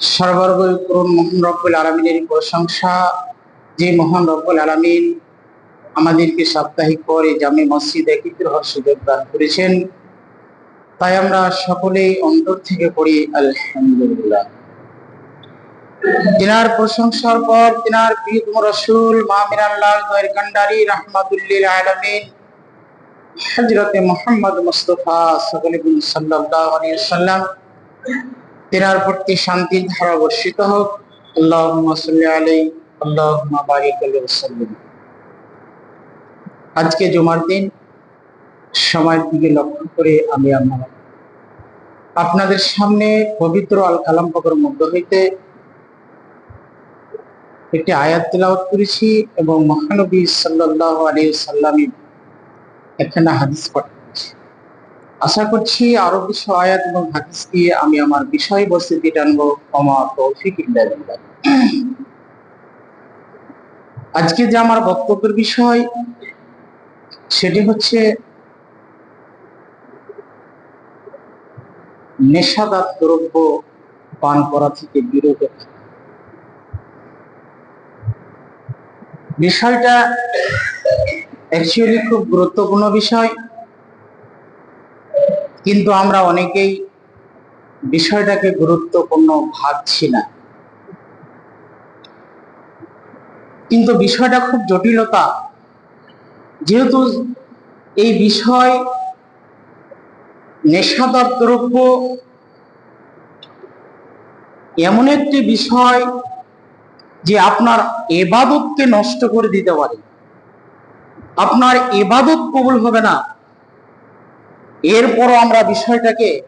সর্বর্গই করুন মোহন রব্বুল আলমিনের প্রশংসা। যে মহান রব্বুল আলমিন আমাদেরকে সাপ্তাহিক পরে মসজিদ সুযোগ দান করেছেন। তাই আমরা সকলেই অন্তর থেকে পড়ি, আলহামদুলিল্লাহ। তিনার প্রশংসার পর তিনার রসুল রহমাতুল্লিল আলমিন হজরতে মোহাম্মদ মুস্তফা সকলে সাল্লাম তিনার প্রতি শান্তির ধারা বর্ষিত হোক। আলাইহি আজকে জুমার দিন, সময়ের দিকে লক্ষ্য করে আমি আমার আপনাদের সামনে পবিত্র আল কালাম পাকের মধ্য হইতে একটি আয়াত তেলাওয়াত করেছি এবং মহানবী সাল্লাল্লাহু আলী সাল্লামী এখানে হাদিস পাঠ আশা করছি আরও কিছু আয়াত এবং হাদিস দিয়ে আমি আমার বিষয়বস্তুটি টানবো। ক্ষমা, তৌফিক আজকে যে আমার বক্তব্যের বিষয়, সেটি হচ্ছে নেশাদার দ্রব্য পান করা থেকে বিরত। বিষয়টা অ্যাকচুয়ালি খুব গুরুত্বপূর্ণ বিষয়। কিন্তু আমরা অনেকেই বিষয়টাকে গুরুত্বপূর্ণ ভাবছি না। কিন্তু বিষয়টা খুব জটিলতা। যেহেতু এই বিষয় নেশাদার দ্রব্য এমন একটি বিষয় যে আপনার এবাদতকে নষ্ট করে দিতে পারে। আপনার এবাদত কবুল হবে না। এরপরও আমরা বিষয়টাকে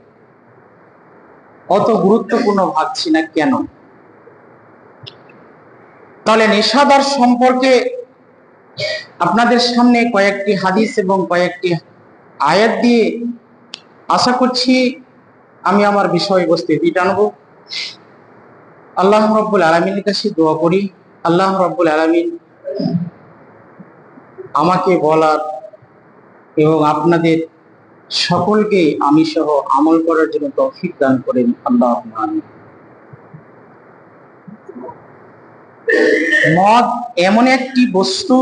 অত গুরুত্বপূর্ণ ভাবছি না কেন? তাহলে নেশাদার সম্পর্কে আপনাদের সামনে কয়েকটি হাদিস এবং কয়েকটি আয়াত দিয়ে আশা করছি আমি আমার বিষয়বস্তু টানবো। আল্লাহ রব্বুল আলমিনের কাছে দোয়া করি। আল্লাহ রব্বুল আলমিন আমাকে বলার এবং আপনাদের সকলকে আমি সহ আমল করার জন্য তৌফিক দান করেন আল্লাহ মদ এমন একটি বস্তু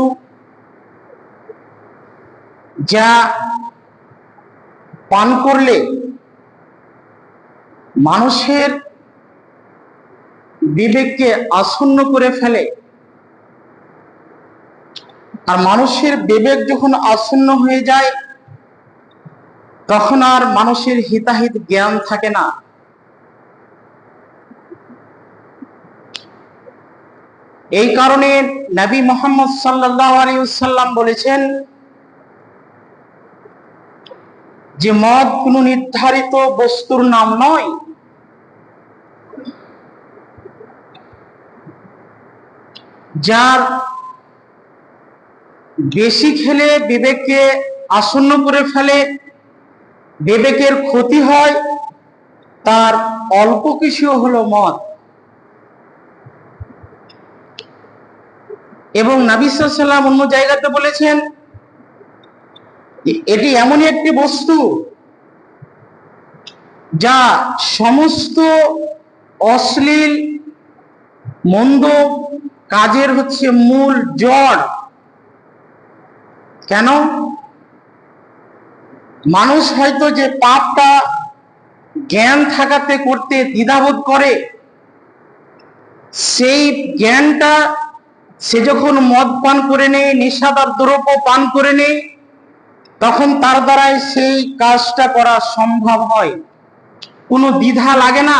যা পান করলে মানুষের বিবেককে আসন্ন করে ফেলে। আর মানুষের বিবেক যখন আসন্ন হয়ে যায় তখন আর মানুষের হিতাহিত জ্ঞান থাকে না। এই কারণে নবী মোহাম্মদ সাল্লাহ আলিয়াল্লাম বলেছেন যে, মদ কোন নির্ধারিত বস্তুর নাম নয়। যার বেশি খেলে বিবেককে আসন্ন করে ফেলে বিবেকের ক্ষতি হয়, তার অল্প কিছু হলো মদ। এবং নাবিসাল্লাম অন্য জায়গাতে বলেছেন, এটি এমনই একটি বস্তু যা সমস্ত অশ্লীল, মন্দ কাজের হচ্ছে মূল জড়। কেন? মানুষ হয়তো যে পাপটা জ্ঞান থাকাতে করতে দ্বিধাবোধ করে, সেই জ্ঞানটা সে যখন মদ পান করে নেয় নেশাদার দ্রব্য পান করে নেয়, তখন তার দ্বারাই সেই কাজটা করা সম্ভব হয়। কোনো দ্বিধা লাগে না।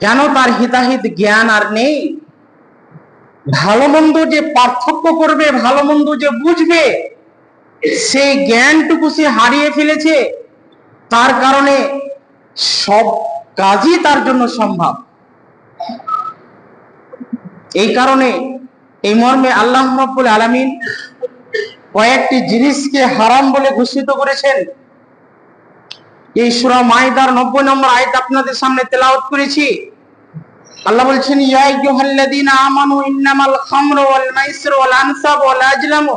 কেন তার হিতাহিত জ্ঞান আর নেই? ভালো মন্দ যে পার্থক্য করবে, ভালো মন্দ যে বুঝবে সেই জ্ঞানটুকু সে হারিয়ে ফেলেছে, তার কারণে সব কাজই তার জন্য সম্ভব। এই কারণে এই মর্মে আল্লাহ রব্বুল আলমিন কয়েকটি জিনিসকে হারাম বলে ঘোষিত করেছেন। এই সুরা মাইদার নব্বই নম্বর আয়ত আপনাদের সামনে তেলাওয়াত করেছি। আল্লাহ বলছেন, ইয়া আইয়ুহাল্লাযীনা আমানু ইন্নামাল খামরু ওয়াল মাইসিরু ওয়াল আনসাবু ওয়াল আজলামু।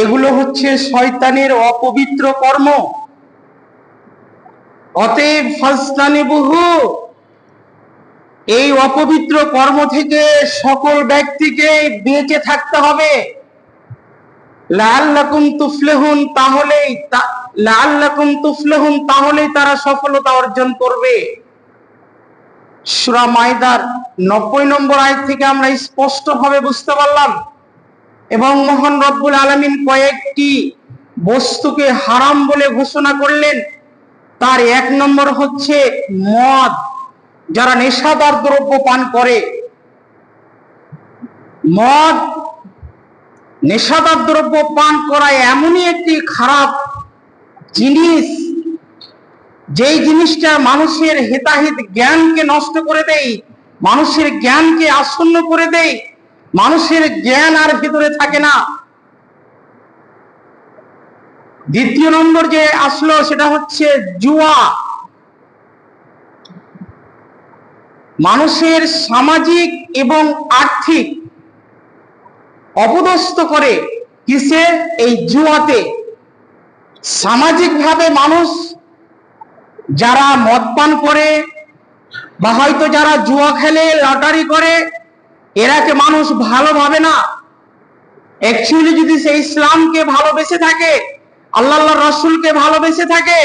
এগুলো হচ্ছে শয়তানের অপবিত্র কর্ম। অতএব ফাস্তানি বহু এই অপবিত্র কর্ম থেকে সকল ব্যক্তিকে বেঁচে থাকতে হবে। লাল্লাকুম তুফলেহুন তাহলেই লাল্লাকুম তুফলেহুন, তাহলেই তারা সফলতা অর্জন করবে। সুরা মাইদার নব্বই নম্বর আয় থেকে আমরা স্পষ্ট ভাবে বুঝতে পারলাম। এবং মোহন রব্বুল আলমিন কয়েকটি বস্তুকে হারাম বলে ঘোষণা করলেন। তার এক নম্বর হচ্ছে মদ। যারা নেশাদার দ্রব্য পান করে, মদ নেশাদার দ্রব্য পান করা এমনই একটি খারাপ জিনিস, যেই জিনিসটা মানুষের হিতাহিত জ্ঞানকে নষ্ট করে দেয়, মানুষের জ্ঞানকে আসন্ন করে দেয়। মানুষের জ্ঞান আর ভিতরে থাকে না। দ্বিতীয় নম্বর যে আসলো সেটা হচ্ছে জুয়া। মানুষের সামাজিক এবং আর্থিক অপদস্থ করে কিসে? এই জুয়াতে। সামাজিকভাবে মানুষ যারা মদপান করে বা হয়তো যারা জুয়া খেলে, লটারি করে এরাকে মানুষ ভালো ভাবে না অ্যাকচুয়ালি যদি সে ইসলামকে ভালোবেসে থাকে, আল্লাহ রসুলকে ভালোবেসে থাকে,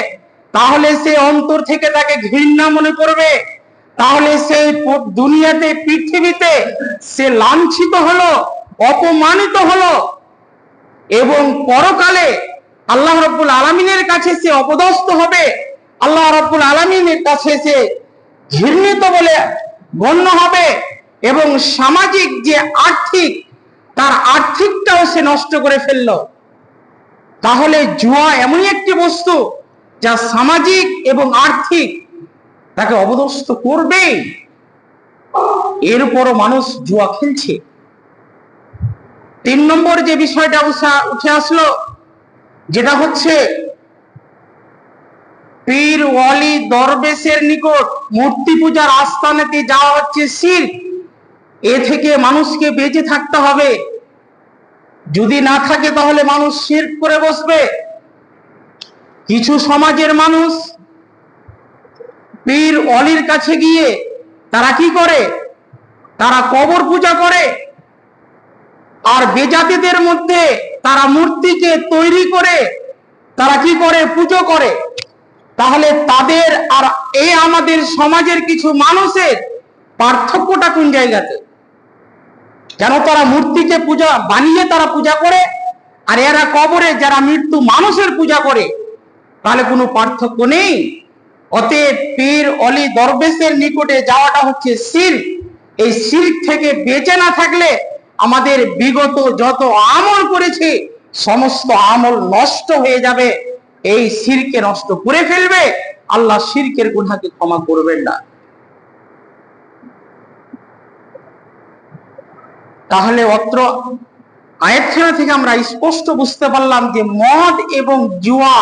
তাহলে সে অন্তর থেকে তাকে ঘৃণা মনে করবে। তাহলে সেই দুনিয়াতে, পৃথিবীতে সে লাঞ্ছিত হলো, অপমানিত হলো, এবং পরকালে আল্লাহ রব্বুল আলমিনের কাছে সে অপদস্থ হবে। আল্লাহ রব্বুল আলমিনের কাছে সে ঘৃণিত বলে গণ্য হবে। এবং সামাজিক যে আর্থিক, তার আর্থিকটাও সে নষ্ট করে ফেলল। তাহলে জুয়া এমনই একটি বস্তু যা সামাজিক এবং আর্থিক তাকে অবদস্ত করবে। এরপরও মানুষ জুয়া খেলছে। তিন নম্বর যে বিষয়টা উঠে আসলো, যেটা হচ্ছে পীর ওয়ালি দরবেশের নিকট মূর্তি পূজার আস্থানেতে যাওয়া হচ্ছে শির এ থেকে মানুষকে বেঁচে থাকতে হবে। যদি না থাকে তাহলে মানুষ শির করে বসবে। কিছু সমাজের মানুষ পীর অলির কাছে গিয়ে তারা কি করে? তারা কবর পূজা করে। আর বেজাতিদের মধ্যে তারা মূর্তিকে তৈরি করে, তারা কি করে? পুজো করে। তাহলে তাদের আর এই আমাদের সমাজের কিছু মানুষের পার্থক্যটা কোন জায়গাতে? কেন তারা মূর্তিকে পূজা বানিয়ে তারা পূজা করে, আর এরা কবরে যারা মৃত্যু মানুষের পূজা করে, তাহলে কোনো পার্থক্য নেই। অতএব পীর অলি দরবেশের নিকটে যাওয়াটা হচ্ছে শির। এই শির থেকে বেঁচে না থাকলে আমাদের বিগত যত আমল করেছি, সমস্ত আমল নষ্ট হয়ে যাবে। এই শিরকে নষ্ট করে ফেলবে। আল্লাহ শিরকের গুণাকে ক্ষমা করবেন না। তাহলে অত্র আয়াতখানা থেকে আমরা স্পষ্ট বুঝতে পারলাম যে মদ এবং জুয়া,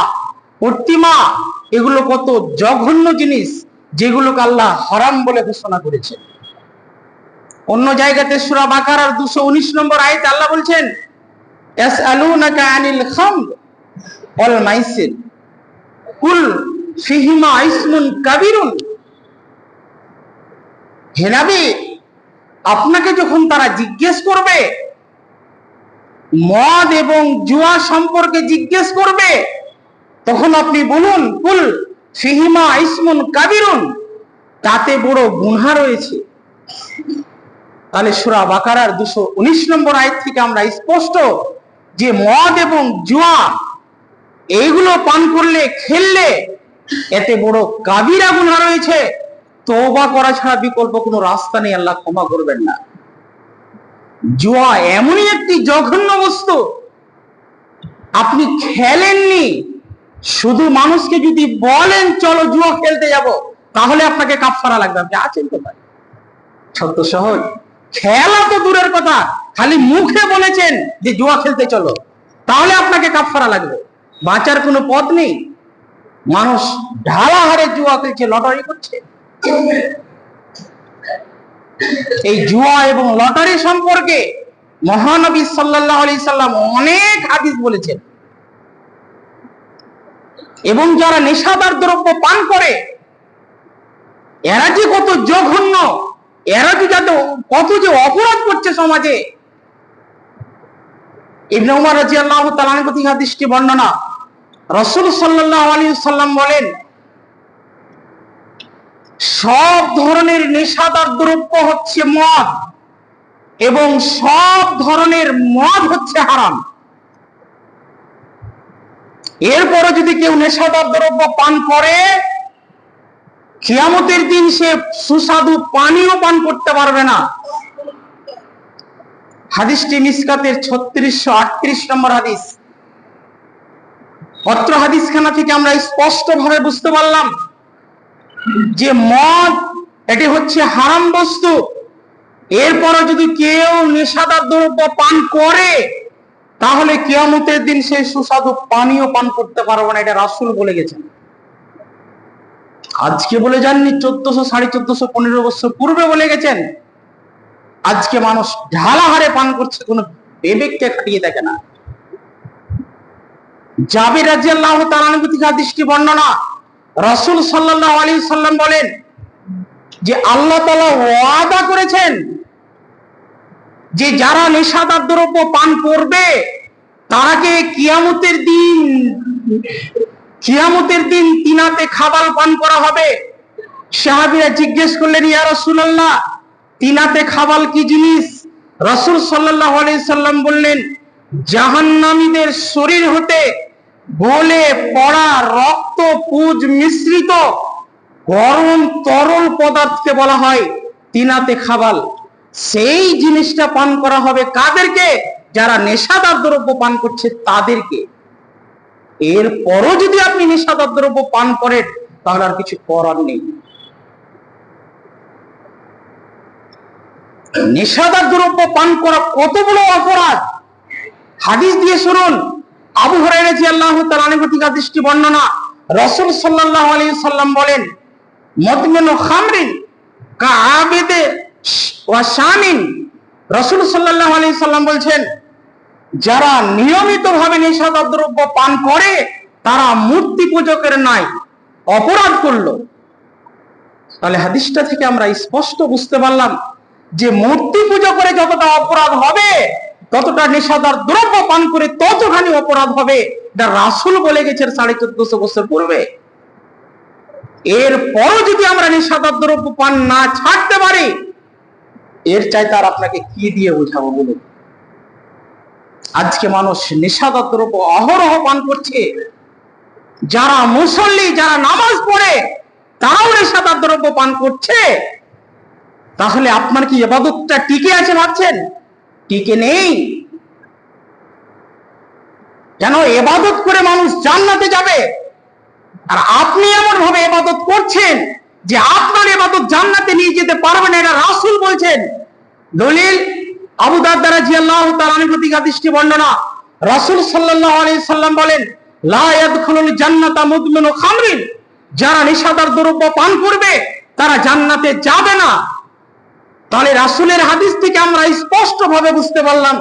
প্রতিমা এগুলো কত জঘন্য জিনিস যেগুলোকে আল্লাহ হারাম বলে ঘোষণা করেছে। অন্য জায়গাতে সুরা বাকার আর দুশো উনিশ নম্বর আয়ত আল্লাহ বলছেন আনিল অল মাইসির। কুল ফিহিমা ইসমুন কাবিরুন। হেনাবি আপনাকে যখন তারা জিজ্ঞেস করবে, মদ এবং জুয়া সম্পর্কে জিজ্ঞেস করবে, তখন আপনি বলুন, কুল ফিহিমা ইসমুন কাবিরুন। তাতে বড় গুনহা রয়েছে। তাহলে সুরা বাকারার দুশো উনিশ নম্বর আয় থেকে আমরা স্পষ্ট যে মদ এবং জুয়া, এইগুলো পান করলে, খেললে, এতে বড় কাবিরা গুনহা রয়েছে। তোবা করা ছাড়া বিকল্প কোনো রাস্তা নেই, আল্লাহ ক্ষমা করবেন না। জুয়া এমনই একটি জঘন্য বস্তু। আপনি খেলেননি, শুধু মানুষকে যদি বলেন, চলো জুয়া খেলতে যাব, তাহলে আপনাকে কাফারা লাগবে। আপনি আছেন কোথায়? সত্য সহজ খেলা তো দূরের কথা, খালি মুখে বলেছেন যে জুয়া খেলতে চলো, তাহলে আপনাকে কাফারা লাগবে। বাঁচার কোনো পথ নেই। মানুষ ঢালা হারে জুয়া খেলছে, লটারি করছে। এই জুয়া এবং লটারি সম্পর্কে মহানবী সাল্লাল্লাহু আলাইহি সাল্লাম অনেক হাদিস বলেছেন। এবং যারা নেশাদার দ্রব্য পান করে, এরা যে কত জঘন্য, এরা যে যাতে কত যে অপরাধ করছে সমাজে। ইবনে উমর রাদিয়াল্লাহু তাআলা থেকে হাদিসটি বর্ণনা। রসুল সাল্লাল্লাহু আলাইহি সাল্লাম বলেন সব ধরনের নেশাদার দ্রব্য হচ্ছে মদ এবং সব ধরনের মদ হচ্ছে হারাম। এরপরে যদি কেউ নেশাদার দ্রব্য পান করে, কিয়ামতের দিন সে সুস্বাদু পানীয় পান করতে পারবে না। হাদিসটি মিসকাতের ছত্রিশশো আটত্রিশ নম্বর হাদিস। পত্র হাদিসখানা থেকে আমরা স্পষ্ট ভাবে বুঝতে পারলাম যে মদ, এটি হচ্ছে হারাম বস্তু। এরপরে যদি কেউ নেশাদার দ্রব্য পান করে, তাহলে কিয়ামতের দিন সেই সুস্বাদু পানীয় পান করতে পারব না, এটা রাসুল বলে গেছেন। আজকে বলে যাননি, চোদ্দশো সাড়ে চোদ্দশো পনেরো বছর পূর্বে বলে গেছেন। আজকে মানুষ ঢালা হারে পান করছে, কোনো বিবেককে খাটিয়ে দেখে না। জাবির রাজিয়াল্লাহ তালানুভূতিকা দৃষ্টি বর্ণনা রাসূল সাল্লাল্লাহু আলাইহি সাল্লাম বলেন যে আল্লাহ তাআলা ওয়াদা করেছেন যে যারা নেশাদার দ্রব্য পান করবে তারাকে কিয়ামতের দিন কিয়ামতের দিন তিনাতে খাবার পান করা হবে? সাহাবীরা জিজ্ঞেস করলেন, ইয়া রাসূলুল্লাহ, তিনাতে খাবাল কি জিনিস? রাসূল সাল্লাল্লাহু আলাইহি সাল্লাম বললেন, জাহান্নামীদের শরীর হতে গলে পড়া রক্ত পুজ মিশ্রিত গরম তরল পদার্থকে বলা হয় তিনাতে খাবাল। সেই জিনিসটা পান করা হবে কাদেরকে? যারা নেশাদার দ্রব্য পান করছে তাদেরকে। এরপরও যদি আপনি নেশাদার দ্রব্য পান করেন, তাহলে আর কিছু করার নেই। নেশাদার দ্রব্য পান করা কত বড় অপরাধ? হাদিস দিয়ে শুনুন। আবু তাআলা আনহু থেকে দৃষ্টি বর্ণনা। রাসূল সাল্লাল্লাহু আলাইহি সাল্লাম বলেন মদমিনু খামরিন কাআবিদে ওয়া শামিন। রাসূল সাল্লাল্লাহু আলাইহি সাল্লাম বলছেন, যারা নিয়মিতভাবে নেশাদার দ্রব্য পান করে, তারা মূর্তি পূজকের নাই অপরাধ করল। তাহলে হাদিসটা থেকে আমরা স্পষ্ট বুঝতে পারলাম যে মূর্তি পুজো করে যতটা অপরাধ হবে ততটা নেশাদার দ্রব্য পান করে ততখানি অপরাধ হবে। এটা রাসুল বলে গেছেন সাড়ে চোদ্দশো বছর পূর্বে। এর পরও যদি আমরা নেশাদার দ্রব্য পান না ছাড়তে পারি, এর চাইতে আর আপনাকে কি দিয়ে বোঝাবো বলুন? আজকে মানুষ নেশাদার দ্রব্য অহরহ পান করছে। যারা মুসল্লি, যারা নামাজ পড়ে, তারাও নেশাদার দ্রব্য পান করছে। তাহলে আপনার কি এবাদতটা টিকে আছে ভাবছেন? টিকে নেই। কেন এবাদত করে মানুষ জান্নাতে যাবে? আর আপনি এমন ভাবে এবাদত করছেন যে আপনার এবাদত জান্নাতে নিয়ে যেতে পারবেন এটা রাসূল বলছেন। দলিল আবু দারদা রাদিয়াল্লাহু তাআলা আনহু দৃষ্টি বর্ণনা। রাসূল সাল্লাল্লাহু আলাইহি সাল্লাম বলেন, লা ইয়াদখুলুল জান্নাতা মুদমিনু খামরিন। যারা নেশাদার দ্রব্য পান করবে, তারা জান্নাতে যাবে না। তাহলে রাসূলের হাদিস থেকে আমরা স্পষ্ট ভাবে বুঝতে পারলাম,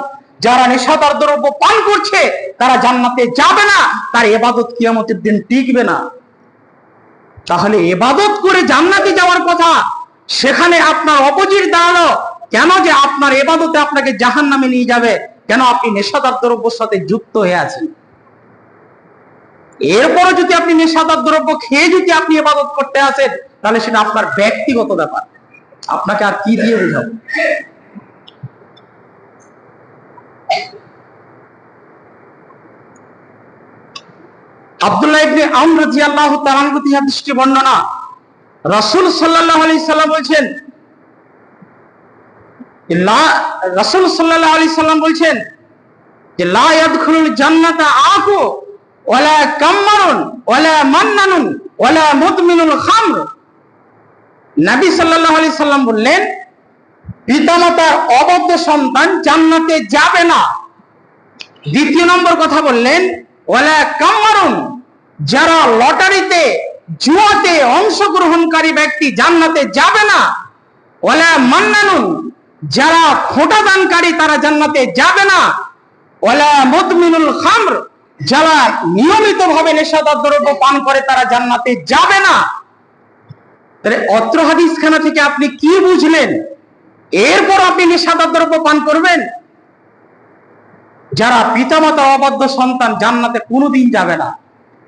যারা নেশাদার দ্রব্য পান করছে, তারা জান্নাতে যাবে না, তার এবাদত কিয়ামতের দিন টিকবে না। তাহলে এবাদত করে জান্নাতে যাওয়ার কথা, সেখানে আপনার অপোজিট দাঁড়াল, কেন যে আপনার এবাদতে আপনাকে জাহান নামে নিয়ে যাবে? কেন আপনি নেশাদার দ্রব্যের সাথে যুক্ত হয়ে আছেন? এরপরে যদি আপনি নেশাদার দ্রব্য খেয়ে যদি আপনি এবাদত করতে আসেন, তাহলে সেটা আপনার ব্যক্তিগত ব্যাপার। আপনাকে আর কি দিয়ে বোঝাবো? আব্দুল্লাহ ইবনে আমর রাদিয়াল্লাহু তাআলা থেকে হাদিসটি বর্ণনা। রাসূল সাল্লাল্লাহু আলাইহি সাল্লাম বলছেন লা, রাসূল সাল্লাল্লাহু আলাইহি সাল্লাম বলছেন, যে লা ইয়াদখুলুল জান্নাতা আকু ওয়ালা কাম্মারুন ওয়ালা মান্নানুন ওয়ালা মুদমিনুল খামর। নবী সাল্লাল্লাহু আলাইহি সাল্লাম বললেন, পিতামাতার অবদ্ধ সন্তান জান্নাতে যাবে না। দ্বিতীয় নম্বর কথা বললেন, ওয়ালা কামারুন, যারা লটারিতে, জুয়াতে অংশগ্রহণকারী ব্যক্তি জান্নাতে যাবে না। ওয়ালা মান্নানুন, যারা খোটা দানকারী তারা জান্নাতে যাবে না। ওয়ালা মুদমিনুল খামর, যারা নিয়মিতভাবে নেশাদার দ্রব্য পান করে তারা জান্নাতে যাবে না। তাহলে অত্র হাদিস খানা থেকে আপনি কি বুঝলেন? এরপর আপনি নেশাদার দ্রব্য পান করবেন? যারা পিতামাতা অবাধ্য সন্তান জান্নাতে কোনোদিন যাবে না।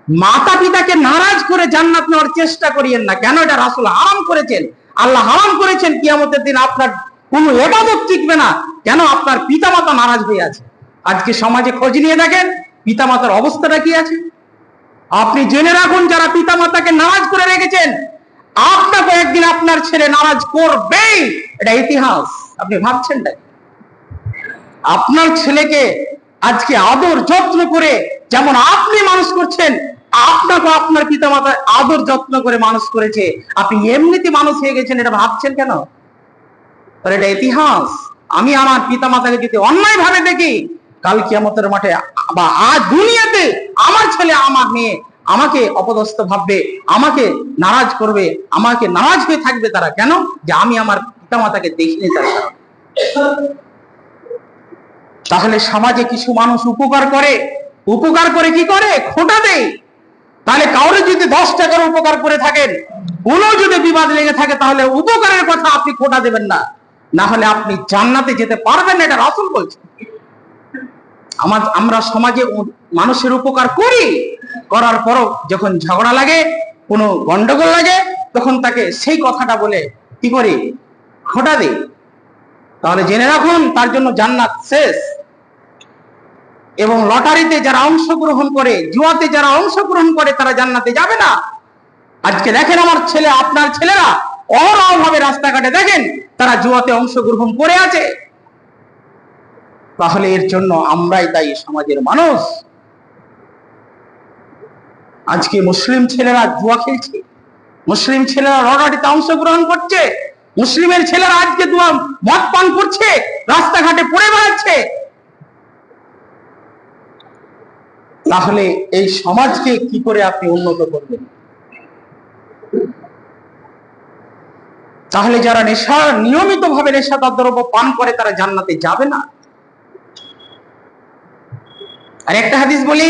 মাতা পিতাকে নারাজ করে জান্নাত নেওয়ার চেষ্টা করিয়েন না। কেন এটা রাসুল হারাম করেছেন? আল্লাহ হারাম করেছেন, কিয়ামতের দিন আপনার কোনো এবাদত টিকবে না। কেন? আপনার পিতামাতা নারাজ হয়ে আছে। আজকে সমাজে খোঁজ নিয়ে দেখেন, পিতামাতার অবস্থাটা কি আছে? আপনি জেনে রাখুন, যারা পিতামাতাকে নারাজ করে রেখেছেন আপনাকে একদিন আপনার ছেলে নারাজ করবেই। এটা ইতিহাস। আপনি ভাবছেন না? আপনার ছেলেকে আজকে আদর যত্ন করে যেমন আপনি মানুষ করছেন আপনাকে আপনার পিতা মাতা আদর যত্ন করে মানুষ করেছে। আপনি এমনিতে মানুষ হয়ে গেছেন, এটা ভাবছেন কেন? এটা ইতিহাস। আমি আমার পিতা মাতাকে যদি অন্যায় ভাবে দেখি, কাল কিয়ামতের মাঠে বা আজ দুনিয়াতে আমার ছেলে, আমার মেয়ে আমাকে অপদস্থ ভাববে, আমাকে নারাজ করবে, আমাকে নারাজ হয়ে থাকবে তারা কেন? যে আমি আমার পিতা মাতাকে দেখিনি তার। তাহলে সমাজে কিছু মানুষ উপকার করে উপকার করে কি করে? খোটা দেয়। তাহলে কাউরে যদি দশ টাকার উপকার করে থাকেন কোনো যদি বিবাদ লেগে থাকে, তাহলে উপকারের কথা আপনি খোটা দেবেন না। না হলে আপনি জান্নাতে যেতে পারবেন এটা রাসুল বলছে আমার, আমরা সমাজে মানুষের উপকার করি, করার পরও যখন ঝগড়া লাগে, কোনো গন্ডগোল লাগে, তখন তাকে সেই কথাটা বলে, কি করি? খোটা দিই তাহলে জেনে রাখুন, তার জন্য জান্নাত শেষ। এবং লটারিতে যারা অংশগ্রহণ করে, জুয়াতে যারা অংশগ্রহণ করে, তারা জান্নাতে যাবে না। আজকে দেখেন আমার ছেলে, আপনার ছেলেরা, অহরহ রাস্তাঘাটে দেখেন, তারা জুয়াতে অংশগ্রহণ করে আছে। তাহলে এর জন্য আমরাই দায়ী সমাজের মানুষ। আজকে মুসলিম ছেলেরা জুয়া খেলছে, মুসলিম ছেলেরা লটারিতে অংশগ্রহণ করছে, মুসলিমের ছেলেরা আজকে দুয়া মদ পান করছে, রাস্তাঘাটে পড়ে বেড়াচ্ছে। তাহলে এই সমাজকে কি করে আপনি উন্নত করবেন? তাহলে যারা নেশা নিয়মিত ভাবে নেশাদার দ্রব্য পান করে তারা জান্নাতে যাবে না? আর একটা হাদিস বলি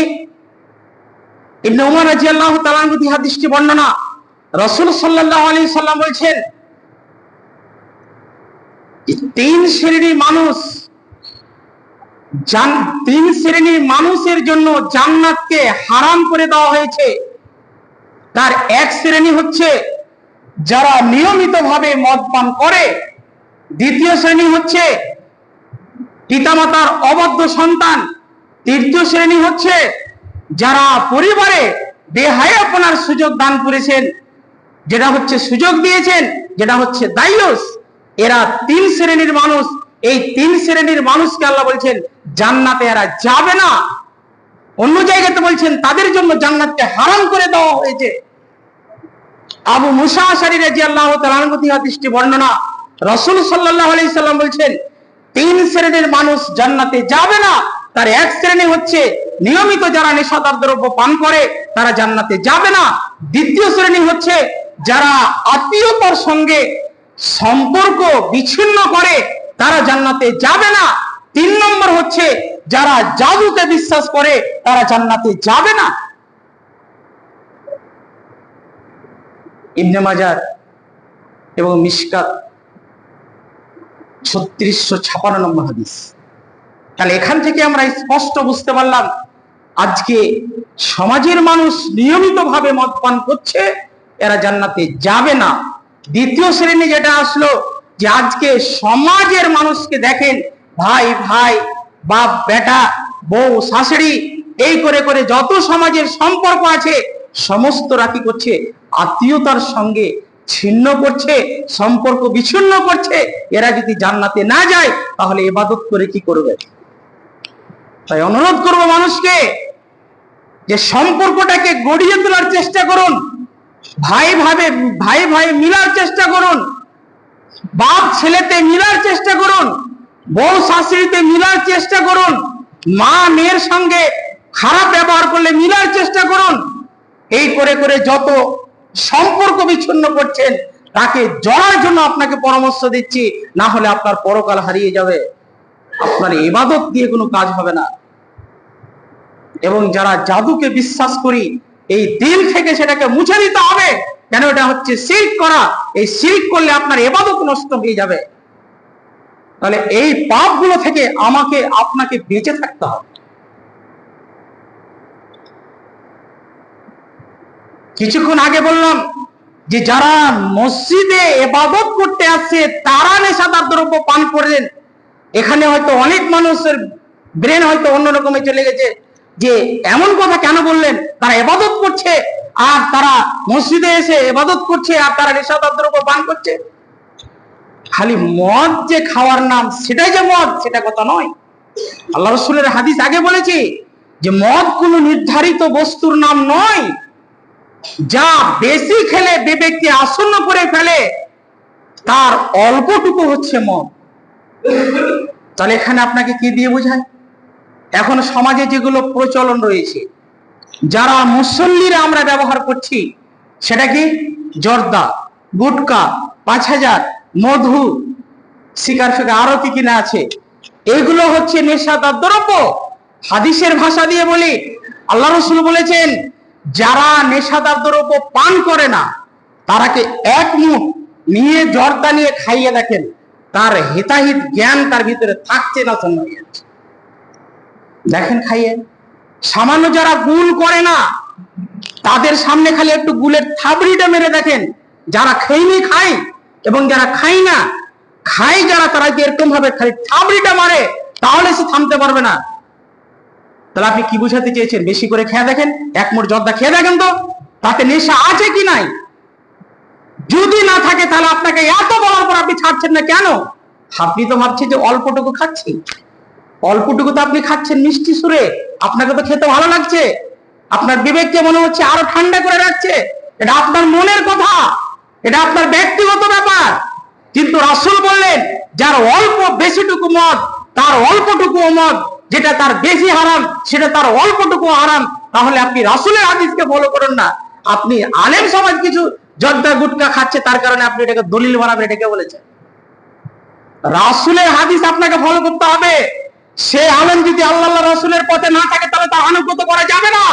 হাদিসটি বর্ণনা। সাল্লাম তিন শ্রেণির মানুষ তিন শ্রেণির মানুষের জন্য জান্নাতকে হারাম করে দেওয়া হয়েছে। তার এক শ্রেণি হচ্ছে, যারা নিয়মিতভাবে মদ পান করে। দ্বিতীয় শ্রেণি হচ্ছে, পিতামাতার অবাধ্য সন্তান। তৃতীয় শ্রেণি হচ্ছে যারা পরিবারে বেহায়াপনার সুযোগ দান করেছেন, যেটা হচ্ছে সুযোগ দিয়েছেন, যেটা হচ্ছে দায়ুস এরা তিন শ্রেণির মানুষ। এই তিন শ্রেণির মানুষকে আল্লাহ বলছেন, জান্নাতে এরা যাবে না। অন্য জায়গাতে বলছেন, তাদের জন্য জান্নাতকে হারাম করে দেওয়া হয়েছে। আবু মুসা আশারি রাজি আল্লাহ দৃষ্টি বর্ণনা। রসুল সাল্লাহ আলি সাল্লাম বলছেন, তিন শ্রেণির মানুষ জান্নাতে যাবে না। তার এক শ্রেণি হচ্ছে নিয়মিত যারা নেশাদার দ্রব্য পান করে, তারা জান্নাতে যাবে না। দ্বিতীয় শ্রেণি হচ্ছে যারা আত্মীয়তার সঙ্গে সম্পর্ক বিচ্ছিন্ন করে, তারা জান্নাতে যাবে না। তিন নম্বর হচ্ছে যারা জাদুতে বিশ্বাস করে, তারা জান্নাতে যাবে না। ইবনে মাজার এবং মিশকাত ছত্রিশশো ছাপান্ন নম্বর হাদিস। তাহলে এখান থেকে আমরা স্পষ্ট বুঝতে পারলাম, আজকে সমাজের মানুষ নিয়মিত ভাবে মদ পান করছে, এরা জান্নাতে যাবে না। দ্বিতীয় শ্রেণি যেটা আসলো, যে আজকে সমাজের মানুষকে দেখেন, ভাই ভাই, বাপ, বেটা, বউ, শাশুড়ি, এই করে করে যত সমাজের সম্পর্ক আছে সমস্ত কি করছে, আত্মীয়তার সঙ্গে ছিন্ন করছে, সম্পর্ক বিচ্ছিন্ন করছে। এরা যদি জান্নাতে না যায়, তাহলে এবাদত করে কি করবে? তাই অনুরোধ করব মানুষকে যে সম্পর্কটাকে গড়িয়ে তোলার চেষ্টা করুন, ভাই ভাবে, ভাই ভাই মিলার চেষ্টা করুন, বাপ ছেলেতে মিলার চেষ্টা করুন, বউ শাশুড়িতে মিলার চেষ্টা করুন, মা মেয়ের সঙ্গে খারাপ ব্যবহার করলে মিলার চেষ্টা করুন। এই করে করে যত সম্পর্ক বিচ্ছিন্ন করছেন, তাকে জড়ার জন্য আপনাকে পরামর্শ দিচ্ছি, না হলে আপনার পরকাল হারিয়ে যাবে। আপনার ইবাদত দিয়ে কোনো কাজ হবে না। এবং যারা জাদুকে বিশ্বাস করি, এই দিল থেকে সেটাকে মুছে দিতে হবে। কেন এটা হচ্ছে শিল্প করা? এই শিল্প করলে আপনার এবাদত নষ্ট হয়ে যাবে। তাহলে এই পাপগুলো থেকে আমাকে, আপনাকে বেঁচে থাকতে হবে। কিছুক্ষণ আগে বললাম যে যারা মসজিদে এবাদত করতে আসছে, তারা নেশাদার দ্রব্য পান করেন এখানে হয়তো অনেক মানুষের ব্রেন হয়তো অন্যরকমে চলে গেছে। যে এমন কথা কেন বললেন? তারা এবাদত করছে, আর তারা মসজিদে এসে এবাদত করছে, আর তারা নেশাদার দ্রব্য পান করছে। খালি মদ যে খাওয়ার নাম, সেটাই যে মদ, সেটা কথা নয়। আল্লাহ রসুলের হাদিস আগে বলেছি যে মদ কোনো নির্ধারিত বস্তুর নাম নয়, যা বেশি খেলে বিবেককে আসন্ন করে ফেলে, তার অল্পটুকু হচ্ছে মদ। তাহলে এখানে আপনাকে কি দিয়ে বোঝায়? এখন সমাজে যেগুলো প্রচলন রয়েছে, যারা মুসল্লিরা আমরা ব্যবহার করছি, সেটা কি? জর্দা, গুটকা, পাঁচ হাজার, মধু, শিকার ফিকার আরও কি কিনা আছে? এগুলো হচ্ছে নেশাদার দ্রব্য। হাদিসের ভাষা দিয়ে বলি, আল্লাহ রসুল বলেছেন, যারা নেশাদার দ্রব্য পান করে না, তারাকে এক মুখ নিয়ে জর্দা নিয়ে খাইয়ে দেখেন। তার হিতাহিত জ্ঞান তার ভিতরে থাকছে না যাচ্ছে দেখেন খাইয়ে, সামান্য যারা গুল করে না, তাদের সামনে খালি একটু গুলের থাবড়িটা মেরে দেখেন, যারা খেইনি খায় এবং যারা খাই না খাই যারা, তারা এরকম ভাবে খালি থাবড়িটা মারে, তাহলে সে থামতে পারবে না। তাহলে আপনি কি বুঝাতে চেয়েছেন? বেশি করে খেয়ে দেখেন, এক মোট জর্দা খেয়ে দেখেন তো, তাতে নেশা আছে কি নাই? যদি না থাকে, তাহলে আপনাকে এত বলার পর আপনি ছাড়ছেন না কেন? আপনি তো ভাবছেন যে অল্পটুকু খাচ্ছি। অল্পটুকু তো আপনি খাচ্ছেন, মিষ্টি সুরে। আপনাকে তো খেতে ভালো লাগছে। আপনার বিবেককে মনে হচ্ছে আরও ঠান্ডা করে রাখছে। এটা আপনার মনের কথা। এটা আপনার ব্যক্তিগত ব্যাপার। কিন্তু রাসূল বললেন, যার অল্প বেশিটুকু মদ, তার অল্পটুকু মদ, যেটা তার বেশি হারাম, সেটা তার অল্পটুকু হারাম, তাহলে আপনি রাসুলের হাদিসকে ফলো করেন না। আপনি আলেম সমাজ কিছু জর্দা গুটকা খাচ্ছে, তার কারণে আপনি এটাকে দলিল বানাবেন, এটাকে বলেছেন। রাসূলের হাদিস আপনাকে ফলো করতে হবে। সে আলেম যদি আল্লাহ রাসূলের পথে না থাকে, তাহলে তার আনুগত্য করা যাবে না।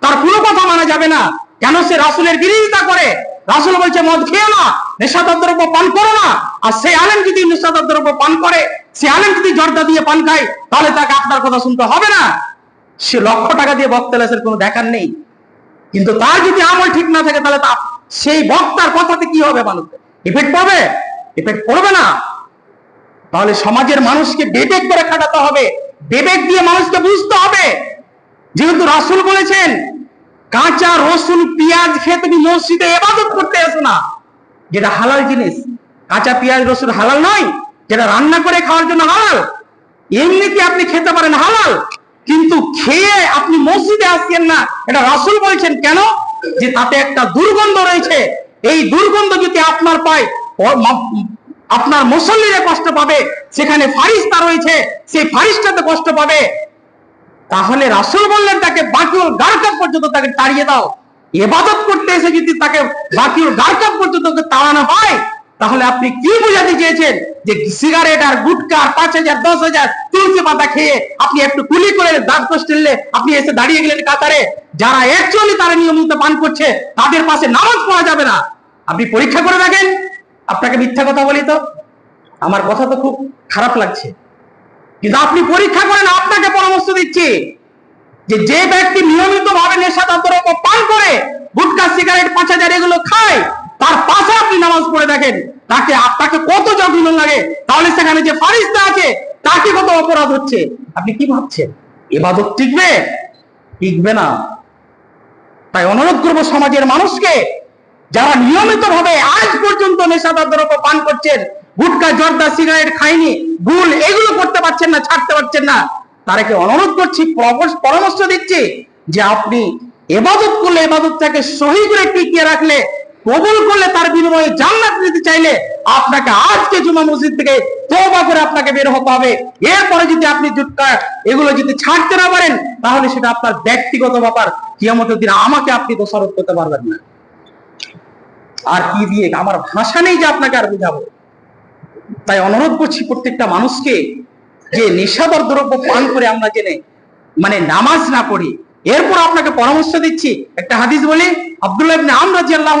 তার কোনো কথা মানা যাবে না। কেন সে রাসূলের বিরোধিতা করে? রাসূল বলছে, মদ খেও না নেশাদার দ্রব্য পান করো না। আর সে আলেম যদি নেশাদার দ্রব্য পান করে, সে আলেম যদি জর্দা দিয়ে পান খায়, তাহলে তাকে আপনার কথা শুনতে হবে না। সে লক্ষ টাকা দিয়ে বক্তলাসের কোনো দেখার নেই। কিন্তু তার যদি আমল ঠিক না থাকে, তাহলে তা সেই বক্তার কথাতে কি হবে মানুষের? ইফেক্ট পড়বে? ইফেক্ট পড়বে না। তাহলে সমাজের মানুষকে বিবেক করে খাটাতে হবে। বিবেক দিয়ে মানুষকে বুঝতে হবে। যেহেতু রাসূল বলেছেন, কাঁচা রসুন, পেঁয়াজ খেয়ে তুমি মসজিদে এবাদত করতে এসো না। যেটা হালাল জিনিস। কাঁচা পেঁয়াজ, রসুন হালাল নয়, যেটা রান্না করে খাওয়ার জন্য হালাল। এমনিতে আপনি খেতে পারেন হালাল, কিন্তু খেয়ে আপনি মসজিদে আসছেন না। এটা রাসূল বলছেন কেন? যে তাতে একটা দুর্গন্ধ রয়েছে। এই দুর্গন্ধ যদি আপনার পায় আপনার মুসল্লিরা কষ্ট পাবে, সেখানে ফারিস্তা রয়েছে, সেই ফারিস্তাতে কষ্ট পাবে। তাহলে রাসূল বললেন তাকে, বাকিউল গারকাব পর্যন্ত তাকে তাড়িয়ে দাও। এবাদত করতে এসে যদি তাকে বাকিউল গারকাব পর্যন্ত তাড়ানো হয়, তাহলে আপনি কি বোঝাতে চেয়েছেন? যে সিগারেট আর গুটকা পাঁচ হাজার, দশ হাজার তুলসী পাতা খেয়ে আপনি একটু কুলি করে দাঁত কষ্ট নিলে আপনি এসে দাঁড়িয়ে গেলেন কাতারে। যারা অ্যাকচুয়ালি তারা নিয়মিত পান করছে, তাদের পাশে নামাজ পাওয়া যাবে না। আপনি পরীক্ষা করে দেখেন আপনাকে মিথ্যা কথা বলি তো? আমার কথা তো খুব খারাপ লাগছে। কিন্তু আপনি পরীক্ষা করেন, আপনাকে পরামর্শ দিচ্ছি যে যে ব্যক্তি নিয়মিত ভাবে নেশাদার পান করে, গুটকা, সিগারেট, পাঁচ হাজার এগুলো খায়, তার পাশে আপনি নামাজ পড়ে দেখেন, তাকে আপনাকে কত জঘন্য লাগে। তাহলে সেখানে যে ফারিস্তা আছে, তাকে কত অপরাধ হচ্ছে? আপনি কি ভাবছেন? এবাদত টিকবে? টিকবে না। তাই অনুরোধ করব সমাজের মানুষকে যারা নিয়মিত ভাবে আজ পর্যন্ত নেশাদার দ্রব্য পান করছেন, গুটকা, জর্দা, সিগারেট খায়নি, গুল এগুলো করতে পারছেন না, ছাড়তে পারছেন না তারাকে অনুরোধ করছি, পরামর্শ- দিচ্ছি যে আপনি এবাদত করলে এবাদতটাকে সহি করে টিকিয়ে রাখলে, কবুল করলে তার বিনিময়ে জান্নাত নিতে চাইলে আপনাকে আজকে জুমা মসজিদ থেকে তওবা করে আপনাকে বের হতে হবে। এরপরে যদি আপনি জুটকা এগুলো যদি ছাড়তে না পারেন, তাহলে সেটা আপনার ব্যক্তিগত ব্যাপার। কিয়ামতের দিন আমাকে আপনি দোষারোপ করতে পারবেন না। আর কি দিয়ে? আমার ভাষা নেই যে আপনাকে আর বুঝাবো। তাই অনুরোধ করছি প্রত্যেকটা মানুষকে যে নেশাদার দ্রব্য পান করে আমরা জেনে মানে নামাজ না পড়ি, এরপর আপনাকে পরামর্শ দিচ্ছি, একটা হাদিস বলি, আব্দুল্লাহ ইবনে আমর রাদিয়াল্লাহু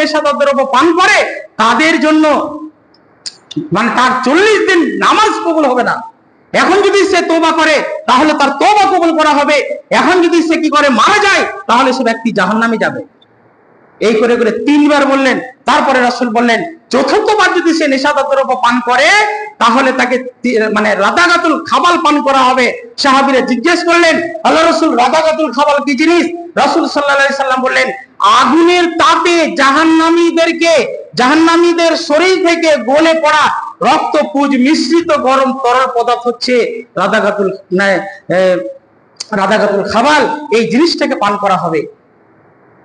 নেশাদার দ্রব্য পান করে, তাদের জন্য মানে তার চল্লিশ দিন নামাজ কবুল হবে না। এখন যদি সে তোবা করে, তাহলে তার তোবা কবুল করা হবে। এখন যদি সে কি করে, মারা যায়, তাহলে সে ব্যক্তি জাহান্নামে যাবে। এই করে করে তিনবার বললেন, তারপরে রাসূল বললেন, চতুর্থবার যদি সে নেশাদার দ্রব্য পান করে, তাহলে তাকে মানে রাদাগাতুল খাবাল পান করা হবে। সাহাবীরা জিজ্ঞেস করলেন, আল্লাহ রসুল, রাদাগাতুল খাবাল কি জিনিস? রাসূল আলাইহি সাল্লাম বললেন, আগুনের তাপে জাহান্নামীদেরকে, জাহান্নামীদের শরীর থেকে গলে পড়া রক্ত পুজ মিশ্রিত গরম তরল পদার্থ হচ্ছে রাদাগাতুল না, এ, রাদাগাতুল খাবাল এই জিনিসটাকে পান করা হবে।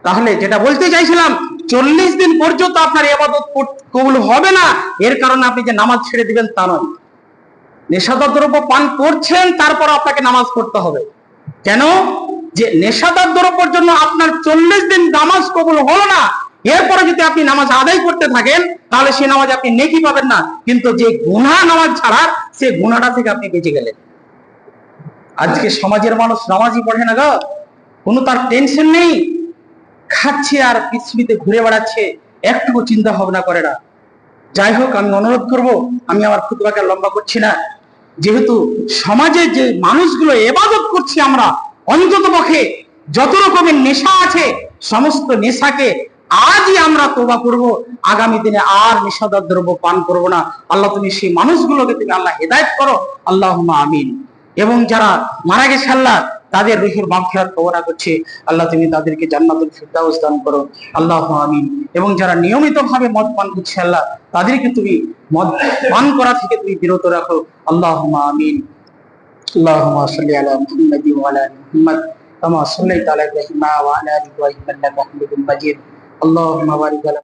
তাহলে যেটা বলতে চাইছিলাম চল্লিশ দিন পর্যন্ত আপনার এবাদত কবুল হবে না। এর কারণে আপনি যে নামাজ ছেড়ে দিবেন তা নয়। নেশাদার দ্রব্য পান করছেন তারপর আপনাকে নামাজ পড়তে হবে। কেন? যে নেশাদার দ্রব্যের জন্য আপনার চল্লিশ দিন নামাজ কবুল হলো না এরপরে যদি আপনি নামাজ আদায় করতে থাকেন, তাহলে সে নামাজ আপনি নেকি পাবেন না। কিন্তু যে গুনাহ নামাজ ছাড়া, সে গুনাহটা থেকে আপনি বেঁচে গেলেন। আজকে সমাজের মানুষ নামাজই পড়ে না গো। কোনো তার টেনশন নেই। খাচ্ছে আর পৃথিবীতে ঘুরে বেড়াচ্ছে। একটুকু চিন্তা ভাবনা করে না। যাই হোক, আমি অনুরোধ করব, আমি আমার খুতবাকে লম্বা করছি না। যেহেতু সমাজে যে মানুষগুলো এবাদত করছি আমরা, অন্তত পক্ষে যত রকমের নেশা আছে, সমস্ত নেশাকে আজই আমরা তোবা করব আগামী দিনে আর নেশাদার দ্রব্য পান করব না আল্লাহ তুমি সেই মানুষগুলোকে তুমি আল্লাহ হেদায়ত করো আল্লাহ আমিন এবং যারা মারা গেছে আল্লাহ তাদের রুহের মাগফিরাত কামনা করছে আল্লাহ তুমি তাদেরকে জান্নাতুল ফিরদাউস দান করো আল্লাহ আমিন এবং যারা নিয়মিতভাবে মদ পান করছে আল্লাহ তাদেরকে তুমি মদ পান করা থেকে তুমি বিরত রাখো আল্লাহ আমিন اللهم صل على محمد وعلى ال محمد كما صليت على ابراهيم وعلى ال ابراهيم انك حميد مجيد আল্লাহ মাবারিক আলা